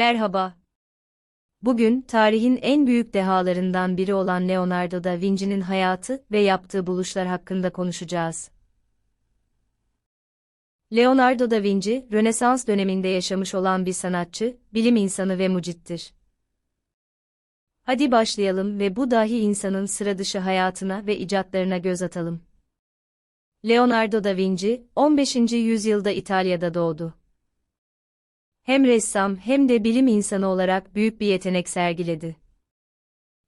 Merhaba. Bugün tarihin en büyük dehalarından biri olan Leonardo da Vinci'nin hayatı ve yaptığı buluşlar hakkında konuşacağız. Leonardo da Vinci, Rönesans döneminde yaşamış olan bir sanatçı, bilim insanı ve mucittir. Hadi başlayalım ve bu dahi insanın sıra dışı hayatına ve icatlarına göz atalım. Leonardo da Vinci, 15. yüzyılda İtalya'da doğdu. Hem ressam hem de bilim insanı olarak büyük bir yetenek sergiledi.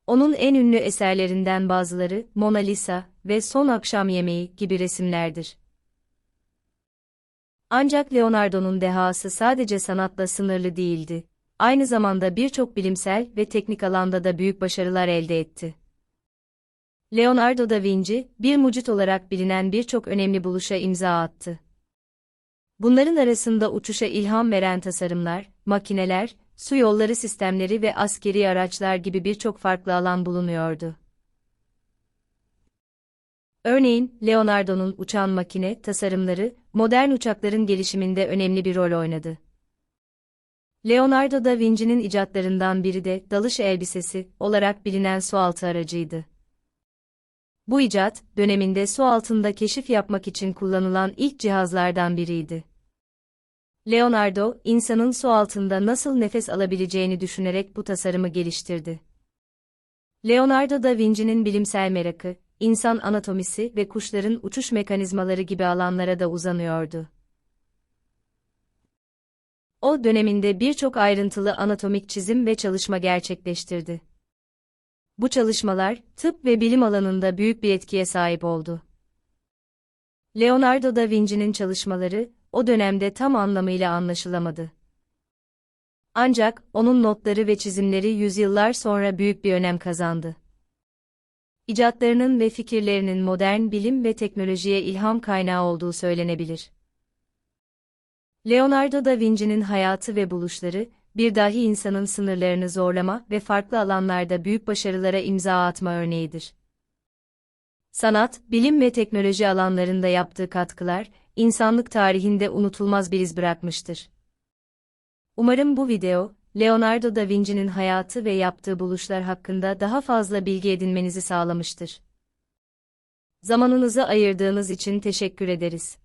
Onun en ünlü eserlerinden bazıları Mona Lisa ve Son Akşam Yemeği gibi resimlerdir. Ancak Leonardo'nun dehası sadece sanatla sınırlı değildi. Aynı zamanda birçok bilimsel ve teknik alanda da büyük başarılar elde etti. Leonardo da Vinci, bir mucit olarak bilinen birçok önemli buluşa imza attı. Bunların arasında uçuşa ilham veren tasarımlar, makineler, su yolları sistemleri ve askeri araçlar gibi birçok farklı alan bulunuyordu. Örneğin, Leonardo'nun uçan makine tasarımları, modern uçakların gelişiminde önemli bir rol oynadı. Leonardo da Vinci'nin icatlarından biri de dalış elbisesi olarak bilinen sualtı aracıydı. Bu icat, döneminde su altında keşif yapmak için kullanılan ilk cihazlardan biriydi. Leonardo, insanın su altında nasıl nefes alabileceğini düşünerek bu tasarımı geliştirdi. Leonardo da Vinci'nin bilimsel merakı, insan anatomisi ve kuşların uçuş mekanizmaları gibi alanlara da uzanıyordu. O döneminde birçok ayrıntılı anatomik çizim ve çalışma gerçekleştirdi. Bu çalışmalar, tıp ve bilim alanında büyük bir etkiye sahip oldu. Leonardo da Vinci'nin çalışmaları, o dönemde tam anlamıyla anlaşılamadı. Ancak, onun notları ve çizimleri yüzyıllar sonra büyük bir önem kazandı. İcatlarının ve fikirlerinin modern bilim ve teknolojiye ilham kaynağı olduğu söylenebilir. Leonardo da Vinci'nin hayatı ve buluşları, bir dahi insanın sınırlarını zorlama ve farklı alanlarda büyük başarılara imza atma örneğidir. Sanat, bilim ve teknoloji alanlarında yaptığı katkılar, insanlık tarihinde unutulmaz bir iz bırakmıştır. Umarım bu video, Leonardo da Vinci'nin hayatı ve yaptığı buluşlar hakkında daha fazla bilgi edinmenizi sağlamıştır. Zamanınızı ayırdığınız için teşekkür ederiz.